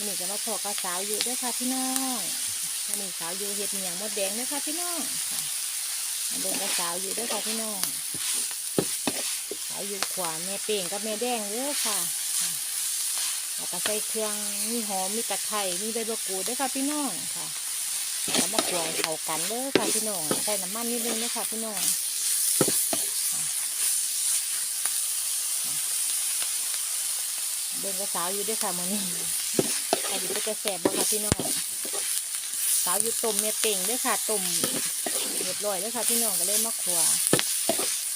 วันนี้ก็มาพอกับสาวอยู่ด้วยค่ะพี่น้องวันนี้สาวอยู่เห็ดเหนียงมดแดงด้วยค่ะพี่น้องมาเดินกับสาวอยู่ด้วยค่ะพี่น้องสาวอยู่ขวาแม่เป่งกับแม่แดงเด้อค่ะค่ะแล้วก็ใส่เครื่องมีหอมมีตะไคร้มีใบมะกรูดด้วยค่ะพี่น้องค่ะแล้วมาขวายเข้ากันเด้อค่ะพี่น้องใส่น้ำมันนิดนึงด้อค่ะพี่น้องเดินกับสาวอยู่ด้วยค่ะมื้อนี้ อายุก็จะแสบบ่ค่ะพี่น้องสาวอยู่ต้มเม็ดเป่งด้วยค่ะต้มเรียบร้อยด้วยค่ะพี่น้องก็เลยมาขว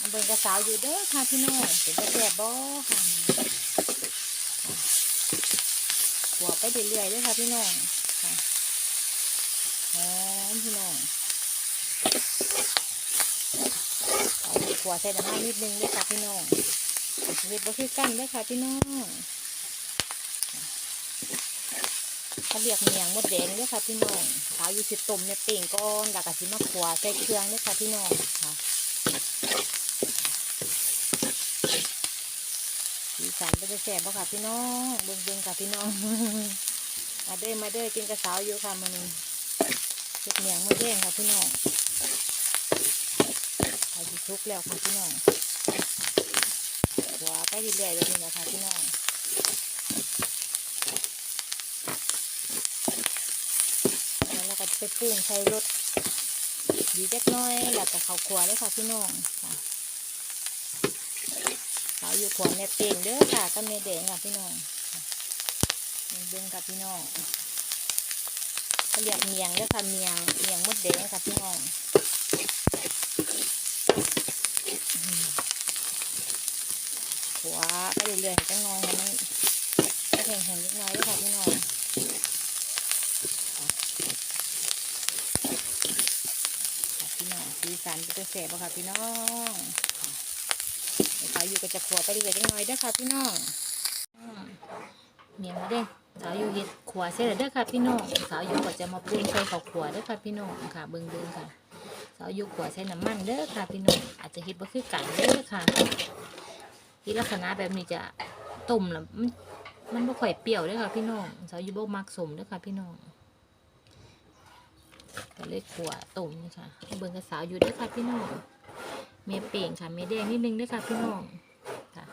มาเบิ่งกับสาวอยู่เด้อค่ะพี่น้องเป็นจะแสบบ่ค่ะขัวไปเรื่อยๆด้วยค่ะพี่น้องค่ะหอมพี่น้องเอาขัวใส่น้ำมันนิดนึงด้วยค่ะพี่น้องเห็ดบ่คือกันด้วยค่ะพี่น้อง เขาเรียกเมียงมดแดงด้วยค่ะพี่น้องขาวอยู่สิต้มเนี่ยเป่งก้อนแล้วก็สิมาขวาใส่เครื่องด้วยค่ะพี่น้องค่ะสีสันเป็นจะแสบบ่ค่ะพี่น้องเบิ่งเบิ่งๆค่ะพี่น้อง มาเด้อมาเด้อกินกระสาวอยู่ค่ะมันนี้เห็ดเมียงมดแดงค่ะพี่น้องขายสิทุกแล้วค่ะพี่น้องขวาไปเรื่อยๆแบบนี้แหละคะพี่น้อง แล้วเราก็จะไปปรุงใช้รสดีเล็กน้อยแล้วก็ข้าวคั่วเลยค่ะพี่น้องค่ะสาอยู่ขวาแม่เป่งเด้อค่ะก็แม่แดงค่ะพี่น้องเบิ่งกับพี่น้องเขาเรียกเมียงเด้อค่ะเมียงเมียงมดแดงค่ะพี่น้องอืมขัวไปเรื่อยๆจังน้อยให้มันแข็งๆนิดน้อยเด้อค่ะพี่น้อง ค่ะพี่น้อง สีสันเป็นแสบค่ะพี่น้องเสาวอยู่ก็จะขัวไปเรื่อยๆหน่อยเด้อค่ะพี่น้องเมียมาเด้สาวอยู่เฮ็ดขัวเสร็จแล้วเด้อค่ะพี่น้องสาวอยู่ก็จะมาปรุงใส่ข้าวขัวเด้อค่ะพี่น้องค่ะเบิ่งเบิ่งค่ะสาวอยู่ขัวใส่น้ำมันเด้อค่ะพี่น้องอาจจะเฮ็ดบ่คือกันเด้อค่ะที่ลักษณะแบบนี้จะต้มแล้วมันมันบ่ค่อยเปรี้ยวเด้อค่ะพี่น้องสาวอยู่บ่มักสมเด้อค่ะพี่น้อง ก็เลยขัวต้มนี่ค่ะเบิ่งกับสาวอยู่ด้วยค่ะพี่น้องเมเป่งค่ะเมแดงนิดนึงด้วยค่ะพี่น้องค่ะ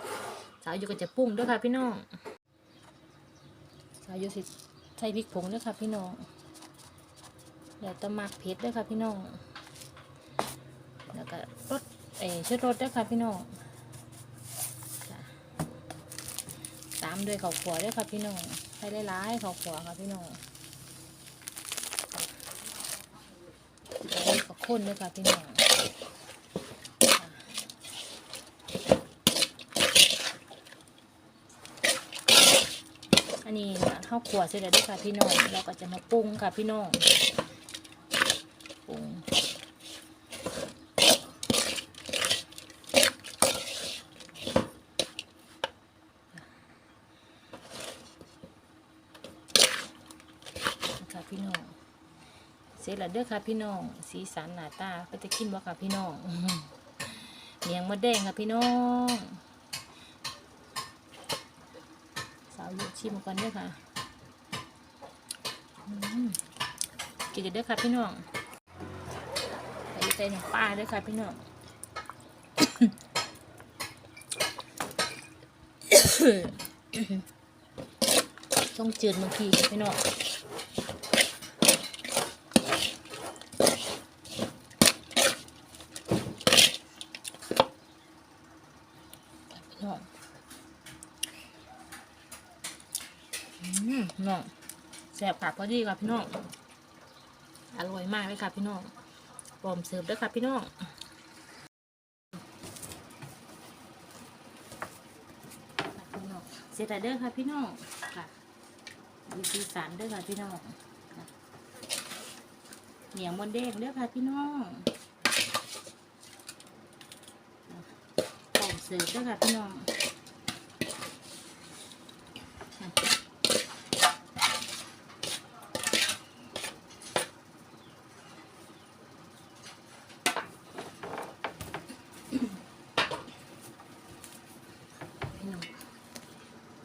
สาวอยู่ก็จะปรุงด้วยค่ะพี่น้องสาวอยู่สิใส่พริกผงด้วยค่ะพี่น้องแล้วตะมักเผ็ดด้วยค่ะพี่น้องแล้วก็รสเอชุดรสด้วยค่ะพี่น้องตามด้วยข้าวขัวด้วยค่ะพี่น้องให้หลายๆข้าวขัวค่ะพี่น้อง อันนี้ก็ ข้นด้วยค่ะพี่น้องอันนี้ข้าวขวดเสร็จแล้วด้วยค่ะพี่น้องเราก็จะมาปรุงค่ะพี่น้องปรุงค่ะพี่น้อง เสร็จแล้วเด้อค่ะพี่น้อง สีสันหน้าตาก็จะกินบ่ค่ะพี่น้องเมียงมดแดงค่ะพี่น้องสาวยุชิมก่อนเด้อค่ะกินกันเด้อค่ะพี่น้องใส่ใส่หนึ่งปลาเด้อค่ะพี่น้องต้องจืดบางทีพี่น้อง พี่น้องอืมพี่น้องแซ่บค่ะพอดีค่ะพี่น้องอร่อยมากเลยค่ะพี่น้องพร้อมเสิร์ฟด้วยค่ะพี่น้องพี่น้องเสร็จแล้วเด้อค่ะพี่น้องค่ะดูสีสันเด้อค่ะพี่น้องเหนียวมนเด้งเด้อค่ะพี่น้องพร้อมเสิร์ฟด้วยค่ะพี่น้อง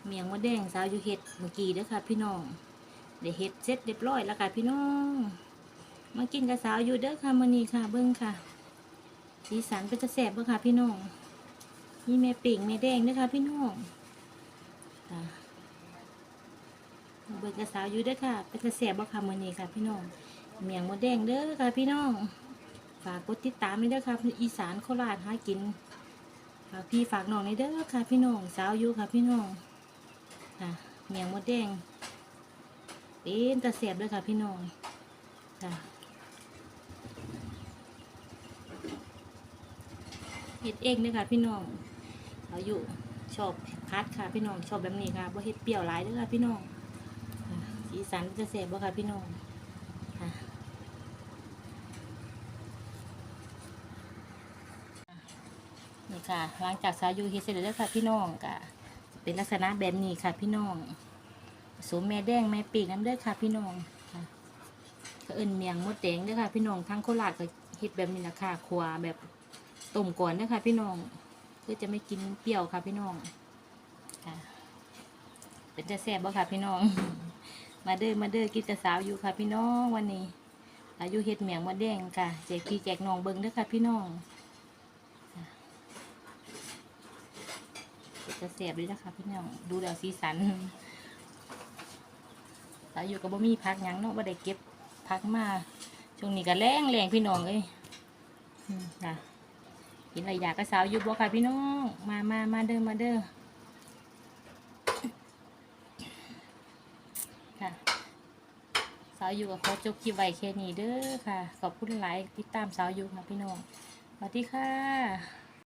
เมียงมะแดงสาวอยู่เห็ดเมื่อกี้เด้อค่ะ พี่น้องได้เฮ็ดเสร็จเรียบร้อยแล้วค่ะพี่น้องมากินกับสาวอยู่เด้อค่ะมื้อนี้ค่ะ เบิ่งค่ะ สีสันเป็จะแสบบ่ค่ะ พี่น้องมีแม่ปิ่งแม่แดงเด้อค่ะพี่น้องค่ะเบิ่งกับสาวอยู่เด้อค่ะ เป็นจะแสบบ่ค่ะมื้อนี้ค่ะ พี่น้องเมียงมดแดงเด้อค่ะ พี่น้องฝากกดติดตามให้เด้อค่ะอีสานโคราชหากินฝากพี่ฝากน้องในเด้อค่ะ พี่น้องสาวอยู่ค่ะ พี่น้อง ค่ะเมียงมดแดงเป็นตะเสียบเลยค่ะพี่น้องค่ะเฮ็ดเองเด้อค่ะพี่น้องเราอยู่ชอบพัดค่ะพี่น้องชอบแบบนี้ค่ะบ่เฮ็ดเปรี้ยวหลายด้อค่ะพี่น้องสีสันจะเสียบบ่ค่ะพี่น้องค่ะนี่ค่ะหลังจากสาวยูเฮ็ดเสร็จแล้วค่ะพี่น้องก็จะ เป็นลักษณะแบบนี้ค่ะพี่น้องผสมแม่แดงแม่ปีกน้ำเด้อค่ะ พี่น้องค่ะก็เอิ้นเมียงมดแดงเด้อค่ะ พี่น้องทั้งโคราชก็เฮ็ดแบบนี้ละค่ะครัวแบบต้มก่อนเด้อค่ะ พี่น้องเพื่อจะไม่กินเปรี้ยวค่ะ พี่น้องค่ะเป็นจะแซ่บบ่ค่ะ พี่น้อง มาเด้อมาเด้อกินกับสาวอยู่ค่ะ พี่น้องวันนี้อายุเฮ็ดเมียงมดแดงค่ะแจกพี่แจกน้องเบิ่งเด้อค่ะ พี่น้อง จะเสียบเลยนะคะพี่น้องดูแล้วสีสันเราอยู่กับบ่มีพักยังเนาะบ่ได้เก็บพักมาช่วงนี้ก็แรงแรงพี่น้องเอ้ยอืมค่ะกินอะไรอยากกระสาวอยู่บ่ค่ะพี่น้องมามามาเด้อมาเด้อค่ะสาวอยู่กับขอจบคลิปไว้แค่นี้เด้อค่ะ ขอบคุณหลายติดตามสาวอยู่ค่ะพี่น้องสวัสดีค่ะ